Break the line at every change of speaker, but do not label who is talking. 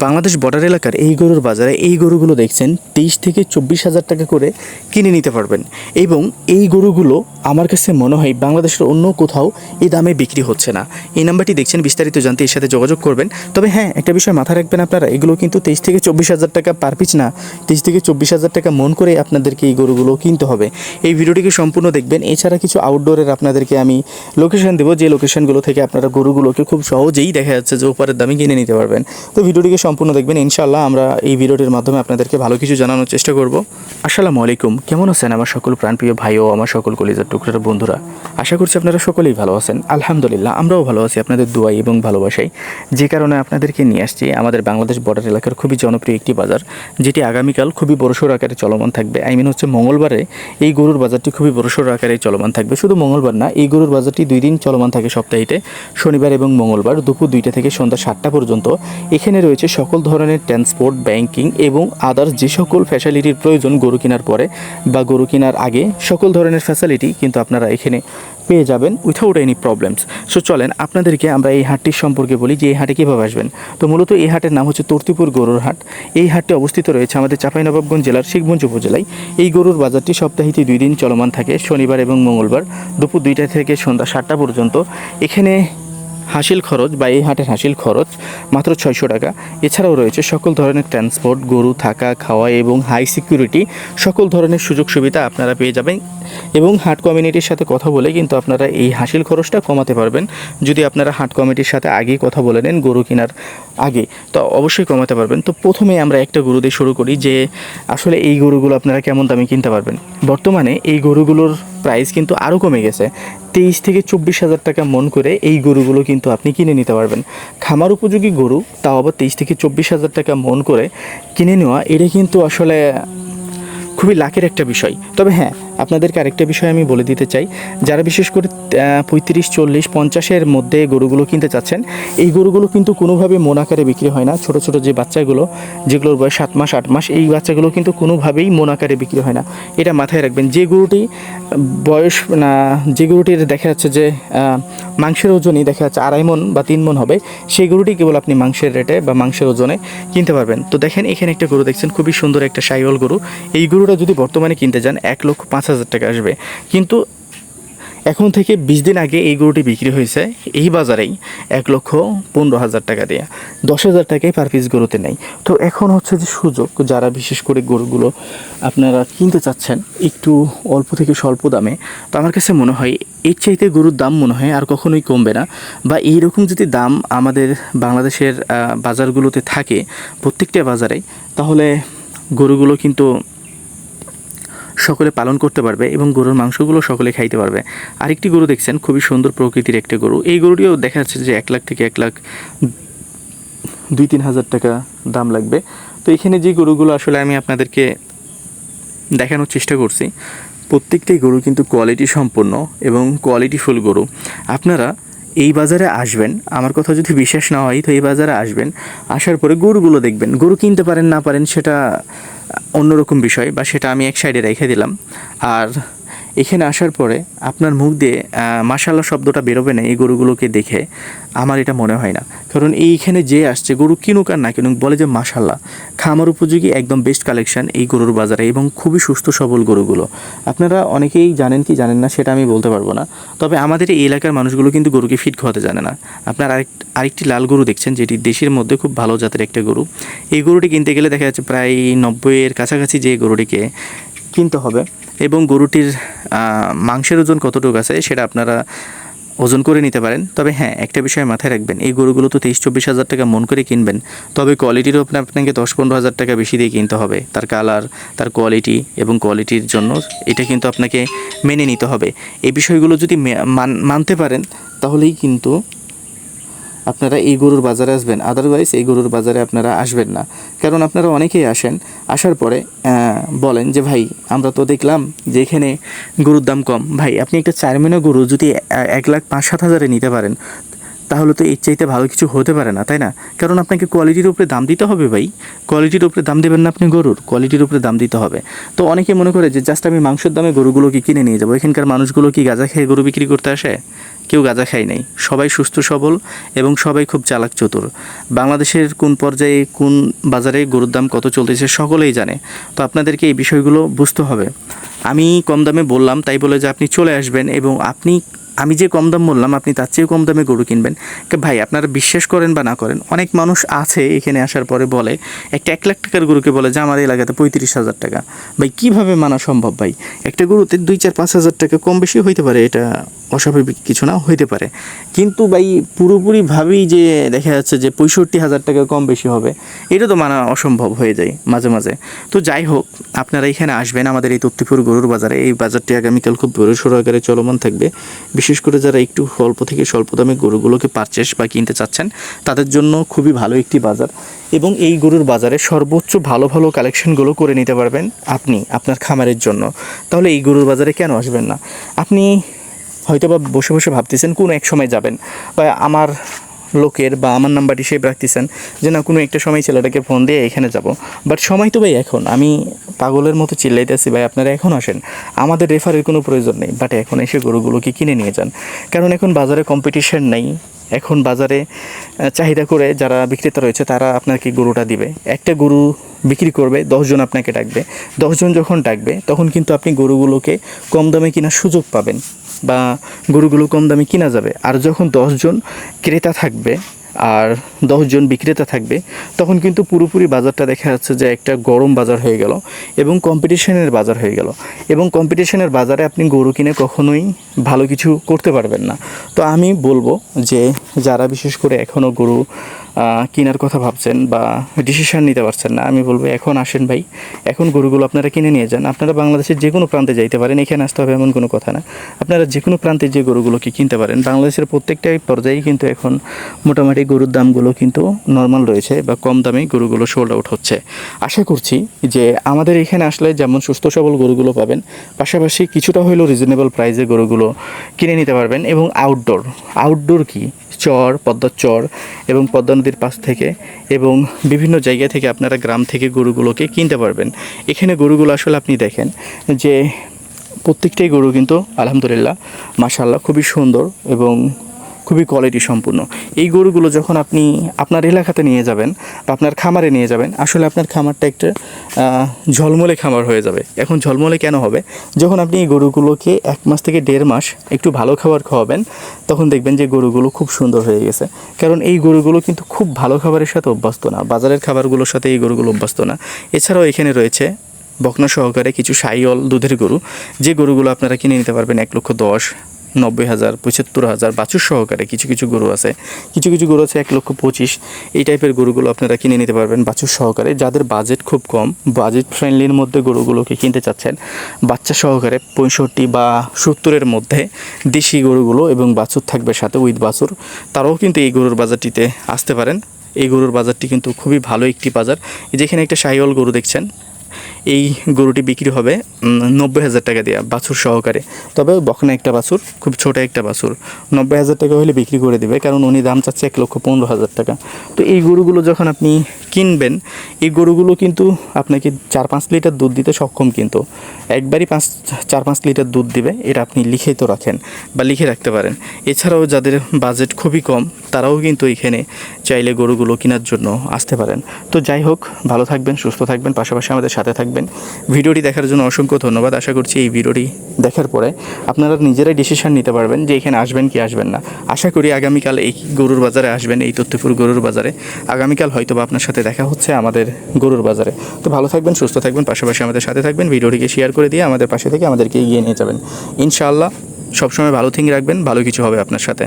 Bangladesh border এলাকার এই গরুর বাজারে এই গরুগুলো দেখছেন তেইশ থেকে চব্বিশ হাজার টাকা করে কিনে নিতে পারবেন। এবং এই গরুগুলো আমার কাছে মনে হয় বাংলাদেশের অন্য কোথাও এই দামে বিক্রি হচ্ছে না। এই নাম্বারটি দেখছেন, বিস্তারিত জানতে এর সাথে যোগাযোগ করবেন। তবে হ্যাঁ একটা বিষয় মাথায় রাখবেন আপনারা, এগুলো কিন্তু তেইশ থেকে চব্বিশ হাজার টাকা পার পিস না। তেইশ থেকে চব্বিশ হাজার টাকা মন করে আপনাদেরকে এই গরুগুলো কিনতে হবে। এই ভিডিওটিকে সম্পূর্ণ দেখবেন। এছাড়া কিছু আউটডোরের আপনাদেরকে আমি লোকেশন দেবো। যে লোকেশনগুলো থেকে আপনারা গরুগুলোকে খুব সহজেই দেখা যাচ্ছে যে উপরের দামে কিনে নিতে পারবেন। তো ভিডিওটিকে সম্পূর্ণ দেখবেন ইনশাল্লাহ আমরা এই ভিডিওটির মাধ্যমে আপনাদেরকে ভালো কিছু জানানোর চেষ্টা করব। আসসালামু আলাইকুম, কেমন আছেন আমার সকল প্রাণপ্রিয় ভাই ও আমার সকল কলিজার টুকরার বন্ধুরা? আশা করছি আপনারা সকলেই ভালো আছেন। আলহামদুলিল্লাহ, আমরাও ভালো আছি আপনাদের দোয়াই এবং ভালোবাসাই। যে কারণে আপনাদেরকে নিয়ে আসছি আমাদের বাংলাদেশ বর্ডার এলাকার খুবই জনপ্রিয় একটি বাজার, যেটি আগামীকাল খুবই বড়সড় আকারে চলমান থাকবে। আই মিন হচ্ছে মঙ্গলবারে এই গরুর বাজারটি খুবই বড়সড় আকারে চলমান থাকবে। শুধু মঙ্গলবার না, এই গরুর বাজারটি দুই দিন চলমান থাকে সপ্তাহিতে শনিবার এবং মঙ্গলবার দুপুর দুইটা থেকে সন্ধ্যা সাতটা পর্যন্ত এখানে রয়েছে সকল ধরনের ট্রান্সপোর্ট ব্যাংকিং এবং আদার্স যে সকল ফ্যাসিলিটির প্রয়োজন গরু কেনার পরে বা গরু কেনার আগে সকল ধরনের ফ্যাসিলিটি কিন্তু আপনারা এখানে পেয়ে যাবেন উইথাউট এনি প্রবলেমস সো চলেন আপনাদেরকে আমরা এই হাটটির সম্পর্কে বলি যে এই হাটে কীভাবে আসবেন। তো মূলত এই হাটের নাম হচ্ছে তর্তিপুর গরুর হাট। এই হাটটি অবস্থিত রয়েছে আমাদের চাঁপাইনবাবগঞ্জ জেলার শিখগঞ্জ উপজেলায়। এই গরুর বাজারটি সপ্তাহিতে দুই দিন চলমান থাকে, শনিবার এবং মঙ্গলবার দুপুর দুইটা থেকে সন্ধ্যা সাতটা পর্যন্ত। এখানে হাসিল খরচ বা এই হাটের হাসিল খরচ মাত্র ছয়শো টাকা। এছাড়াও রয়েছে সকল ধরনের ট্রান্সপোর্ট গরু, থাকা, খাওয়া এবং হাই সিকিউরিটি সকল ধরনের সুযোগ সুবিধা আপনারা পেয়ে যাবেন এবং হাট কমিউনিটির সাথে কথা বলে কিন্তু আপনারা এই হাসিল খরচটা কমাতে পারবেন। যদি আপনারা হাট কমিটির সাথে আগেই কথা বলে নেন গরু কেনার আগে, তো অবশ্যই কমাতে পারবেন। তো প্রথমে আমরা একটা গরু দিয়ে শুরু করি যে আসলে এই গরুগুলো আপনারা কেমন দামে কিনতে পারবেন। বর্তমানে এই গরুগুলোর প্রাইস কিন্তু আরও কমে গেছে। তেইশ থেকে চব্বিশ হাজার টাকা মন করে এই গরুগুলো কিন্তু আপনি কিনে নিতে পারবেন। খামার উপযোগী গরু, তাও আবার তেইশ থেকে চব্বিশ হাজার টাকা মন করে কিনে নেওয়া, এটা কিন্তু আসলে খুবই লাখের একটা বিষয়। তবে হ্যাঁ আপনাদেরকে আরেকটা বিষয় আমি বলে দিতে চাই। যারা বিশেষ করে পঁয়ত্রিশ, চল্লিশ, পঞ্চাশের মধ্যে গরুগুলো কিনতে চাচ্ছেন, এই গরুগুলো কিন্তু কোনোভাবে মন আকারে বিক্রি হয় না। ছোট ছোট যে বাচ্চাগুলো, যেগুলোর বয়স সাত মাস, আট মাস, এই বাচ্চাগুলো কিন্তু কোনোভাবেই মন আকারে বিক্রি হয় না। এটা মাথায় রাখবেন, যে গরুটি বয়স, না, যে গরুটির দেখা যাচ্ছে যে মাংসের ওজনই দেখা যাচ্ছে আড়াই মন বা তিন মন হবে, সেই গরুটি কেবল আপনি মাংসের রেটে বা মাংসের ওজনে কিনতে পারবেন। তো দেখেন, এখানে একটা গরু দেখছেন, খুবই সুন্দর একটা সাইওয়াল গরু। এই গরুটা যদি বর্তমানে কিনতে যান, এক লক্ষ পাঁচ হাজার হাজার টাকা আসবে। কিন্তু এখন থেকে বিশ দিন আগে এই গরুটি বিক্রি হয়েছে এই বাজারেই এক লক্ষ পনেরো হাজার টাকা দিয়ে। দশ হাজার টাকায় পার পিস গরুতে নেই। তো এখন হচ্ছে যে সুযোগ, যারা বিশেষ করে গরুগুলো আপনারা কিনতে চাচ্ছেন একটু অল্প থেকে স্বল্প দামে, তো আমার কাছে মনে হয় এর চাইতে গরুর দাম মনে হয় আর কখনোই কমবে না। বা এইরকম যদি দাম আমাদের বাংলাদেশের বাজারগুলোতে থাকে প্রত্যেকটা বাজারে, তাহলে গরুগুলো কিন্তু সকলে পালন করতে পারবে এবং গরুর মাংসগুলো সকলে খাইতে পারবে। আরেকটি গরু দেখছেন, খুবই সুন্দর প্রকৃতির একটি গরু। এই গরুটিও দেখা যাচ্ছে যে এক লাখ থেকে এক লাখ দুই তিন হাজার টাকা দাম লাগবে। তো এখানে যে গরুগুলো আসলে আমি আপনাদেরকে দেখানোর চেষ্টা করছি, প্রত্যেকটাই গরু কিন্তু কোয়ালিটি সম্পন্ন এবং কোয়ালিটিফুল গরু। আপনারা এই বাজারে আসবেন, আমার কথা যদি বিশ্বাস না হয়, তো এই বাজারে আসবেন, আসার পরে গরুগুলো দেখবেন। গরু কিনতে পারেন, না পারেন, সেটা অন্যরকম বিষয়, বা সেটা আমি এক সাইডে রেখে দিলাম। আর এখানে আসার পরে আপনার মুখ দিয়ে মাসাল্লাহ শব্দটা বেরোবে না এই গরুগুলোকে দেখে আমার এটা মনে হয় না। কারণ এইখানে যে আসছে, গরু কিনুক আর না কিনুক, বলে যে মাসাল্লাহ খামার উপযোগী একদম বেস্ট কালেকশন এই গরুর বাজারে এবং খুবই সুস্থ সবল গরুগুলো। আপনারা অনেকেই জানেন কি জানেন না সেটা আমি বলতে পারব না। তবে আমাদের এই এলাকার মানুষগুলো কিন্তু গরুকে ফিট খাওয়াতে জানে না। আপনার আরেক, আরেকটি লাল গরু দেখছেন, যেটি দেশের মধ্যে খুব ভালো জাতের একটা গরু। এই গরুটি কিনতে গেলে দেখা যাচ্ছে প্রায় নব্বইয়ের কাছাকাছি যে গরুটিকে কিনতে হবে। এবং গরুটির মাংসের ওজন কতটুকু আছে সেটা আপনারা ওজন করে নিতে পারেন। তবে হ্যাঁ একটা বিষয় মাথায় রাখবেন, এই গরুগুলো তো তেইশ চব্বিশ হাজার টাকা মন করে কিনবেন। তবে কোয়ালিটির উপরে আপনাকে দশ পনেরো হাজার টাকা বেশি দিয়ে কিনতে হবে। তার কালার, তার কোয়ালিটি এবং কোয়ালিটির জন্য এটা কিন্তু আপনাকে মেনে নিতে হবে। এই বিষয়গুলো যদি মান- মানতে পারেন, তাহলেই কিন্তু আপনারা এই গরুর বাজারে আসবেন আদারওয়াইজ এই গরুর বাজারে আপনারা আসবেন না। কারণ আপনারা অনেকেই আসেন, আসার পরে বলেন যে, ভাই, আমরা তো দেখলাম যে এখানে গরুর দাম কম। ভাই, আপনি একটা চারমিনা গরু যদি এক লাখ পাঁচ সাত হাজারে নিতে পারেন, তাহলে তো এর চাইতে ভালো কিছু হতে পারে না, তাই না? কারণ আপনাকে কোয়ালিটির উপরে দাম দিতে হবে ভাই। কোয়ালিটির উপরে দাম দেবেন না আপনি গরুর কোয়ালিটির উপরে দাম দিতে হবে। তো অনেকে মনে করে যে, জাস্ট আমি মাংসের দামে গরুগুলোকে কিনে নিয়ে যাব। এখানকার মানুষগুলো কি গাঁজা খেয়ে গরু বিক্রি করতে আসে? কেউ গাঁজা খায় নাই। সবাই সুস্থ, সবল এবং সবাই খুব চালাক, চতুর। বাংলাদেশের কোন পর্যায়ে, কোন বাজারে গরুর দাম কত চলতেছে সকলেই জানে। তো আপনাদেরকে এই বিষয়গুলো বুঝতে হবে। আমি কম দামে বললাম, তাই বলে যে আপনি চলে আসবেন এবং আপনি আমি যে কম দাম বললাম, আপনি তার চেয়েও কম দামে গরু কিনবেন। ভাই, আপনারা বিশ্বাস করেন বা না করেন, অনেক মানুষ আছে এখানে আসার পরে বলে, একটা এক লাখ টাকার গরুকে বলে যে, আমার এলাকাতে পঁয়ত্রিশ হাজার টাকা। ভাই, কীভাবে মানা সম্ভব ভাই? একটা গরুতে দুই, চার, পাঁচ হাজার টাকা কম বেশি হইতে পারে, এটা অস্বাভাবিক কিছু না হইতে পারে। কিন্তু ভাই, পুরোপুরিভাবেই যে দেখা যাচ্ছে যে, পঁয়ষট্টি হাজার টাকা কম বেশি হবে, এটা তো মানা অসম্ভব হয়ে যায় মাঝে মাঝে। তো যাই হোক, আপনারা এখানে আসবেন, আমাদের এই তত্তিপুর গরুর বাজারে। এই বাজারটি আগামীকাল খুব বড়সড় আকারে চলমান থাকবে। বিশেষ করে যারা একটু অল্প থেকে স্বল্প দামে গরুগুলোকে পারচেস বা কিনতে চাচ্ছেন, তাদের জন্য খুবই ভালো একটি বাজার। এবং এই গরুর বাজারে সর্বোচ্চ ভালো ভালো কালেকশনগুলো করে নিতে পারবেন আপনি আপনার খামারের জন্য। তাহলে এই গরুর বাজারে কেন আসবেন না? আপনি হয়তো বা বসে বসে ভাবতেছেন, কোন এক সময় যাবেন? বা আমার লোকের বা আমার নাম্বারটি সেভ রাখতেছেন যে না কোনো একটা সময় ছেলেটাকে ফোন দিয়ে এখানে যাব। বাট সময় তো ভাই এখন, আমি পাগলের মতো চিল্লাইতেছি ভাই, আপনারা এখন আসেন। আমাদের রেফারের কোনো প্রয়োজন নেই বাট এখন এসে গরুগুলোকে কিনে নিয়ে যান। কারণ এখন বাজারে কম্পিটিশন নেই, এখন বাজারে চাহিদা করে যারা বিক্রেতা রয়েছে, তারা আপনাকে গরুটা দিবে। একটা গরু বিক্রি করবে দশজন আপনাকে ডাকবে। দশজন যখন ডাকবে, তখন কিন্তু আপনি গরুগুলোকে কম দামে কেনার সুযোগ পাবেন। বা গরুগুলো কম দামে কিনা যাবে। আর যখন দশজন ক্রেতা থাকবে, আর দশজন বিক্রেতা থাকবে, তখন কিন্তু পুরোপুরি বাজারটা দেখা যাচ্ছে যে একটা গরম বাজার হয়ে গেল এবং কম্পিটিশনের বাজার হয়ে গেল। এবং কম্পিটিশনের বাজারে আপনি গরু কিনে কখনোই ভালো কিছু করতে পারবেন না। তো আমি বলব যে, যারা বিশেষ করে এখনও গরু কেনার কথা ভাবছেন বা ডিসিশন নিতে পারছেন না, আমি বলব এখন আসেন ভাই। এখন গরুগুলো আপনারা কিনে নিয়ে যান। আপনারা বাংলাদেশের যে কোনো প্রান্তে যাইতে পারেন, এখানে আসতে হবে এমন কোনো কথা না। আপনারা যে কোনো প্রান্তে যে গরুগুলোকে কিনতে পারেন, বাংলাদেশের প্রত্যেকটাই পর্যায়ে কিন্তু এখন মোটামুটি গরুর দামগুলো কিন্তু নর্মাল রয়েছে বা কম দামে গরুগুলো সোল্ড আউট হচ্ছে। আশা করছি যে আমাদের এখানে আসলে যেমন সুস্থ সবল গরুগুলো পাবেন, পাশাপাশি কিছুটা হলেও রিজনেবল প্রাইসে গরুগুলো কিনে নিতে পারবেন এবং আউটডোর আউটডোর কি? চর পদ্মার চর এবং পদ্মা নদীর পাশ থেকে এবং বিভিন্ন জায়গা থেকে আপনারা গ্রাম থেকে গরুগুলোকে কিনতে পারবেন। এখানে গরুগুলো আসলে আপনি দেখেন যে প্রত্যেকটাই গরু কিন্তু আলহামদুলিল্লাহ মাশাল্লাহ খুবই সুন্দর এবং খুবই কোয়ালিটি সম্পূর্ণ। এই গরুগুলো যখন আপনি আপনার এলাকাতে নিয়ে যাবেন বা আপনার খামারে নিয়ে যাবেন, আসলে আপনার খামারটা একটা ঝলমলে খামার হয়ে যাবে। এখন ঝলমলে কেন হবে? যখন আপনি এই গরুগুলোকে এক মাস থেকে দেড় মাস একটু ভালো খাবার খাওয়াবেন, তখন দেখবেন যে গরুগুলো খুব সুন্দর হয়ে গেছে। কারণ এই গরুগুলো কিন্তু খুব ভালো খাবারের সাথে অভ্যস্ত না, বাজারের খাবারগুলোর সাথে এই গরুগুলো অভ্যস্ত না। এছাড়াও এখানে রয়েছে বকনা সহকারে কিছু সাইল দুধের গরু। যে গরুগুলো আপনারা কিনে নিতে পারবেন এক লক্ষ দশ নব্বই হাজার, পঁচাত্তর হাজার বাছুর সহকারে কিছু কিছু গরু আছে। কিছু কিছু গরু আছে এক লক্ষ পঁচিশ। এই টাইপের গরুগুলো আপনারা কিনে নিতে পারবেন বাছুর সহকারে। যাদের বাজেট খুব কম বাজেট ফ্রেন্ডলির মধ্যে গরুগুলোকে কিনতে চাচ্ছেন, বাচ্চা সহকারে পঁয়ষট্টি বা সত্তরের মধ্যে দেশি গরুগুলো এবং বাছুর থাকবে সাথে উইথ বাছুর। তারাও কিন্তু এই গরুর বাজারটিতে আসতে পারেন। এই গরুর বাজারটি কিন্তু খুবই ভালো একটি বাজার। যেখানে একটা সাইওয়াল গরু দেখছেন এই গরুটি বিক্রি হবে নব্বই হাজার টাকা দিয়ে বাছুর সহকারে। তবে বকনা একটা বাছুর, খুব ছোট একটা বাছুর, নব্বই হাজার টাকা হলে বিক্রি করে দেবে, কারণ উনি দাম চাচ্ছে এক লক্ষ পনেরো হাজার টাকা। তো এই গরুগুলো যখন আপনি কিনবেন, এই গরুগুলো কিন্তু আপনাকে চার পাঁচ লিটার দুধ দিতে সক্ষম কিন্তু। একবারই পাঁচ, চার পাঁচ লিটার দুধ দিবে, এটা আপনি লিখে তো রাখেন বা লিখে রাখতে পারেন। এছাড়াও যাদের বাজেট খুবই কম, তারাও কিন্তু এখানে চাইলে গরুগুলো কেনার জন্য আসতে পারেন। তো যাই হোক, ভালো থাকবেন, সুস্থ থাকবেন, পাশাপাশি আমাদের সাথে থাকবেন। ভিডিওটি দেখার জন্য অসংখ্য ধন্যবাদ। আশা করছি এই ভিডিওটি দেখার পরে আপনারা নিজেরাই ডিসিশন নিতে পারবেন যে এখানে আসবেন কি আসবেন না। আশা করি আগামীকাল এই গরুর বাজারে আসবেন, এই তথ্যপুর গরুর বাজারে। আগামীকাল হয়তো বা আপনার সাথে দেখা হচ্ছে আমাদের গরুর বাজারে। তো ভালো থাকবেন, সুস্থ থাকবেন, পাশাপাশি আমাদের সাথে থাকবেন। ভিডিওটিকে শেয়ার করে দিয়ে আমাদের পাশে থেকে আমাদেরকে এগিয়ে নিয়ে যাবেন। ইনশাআল্লাহ সবসময় ভালো থিং রাখবেন, ভালো কিছু হবে আপনার সাথে।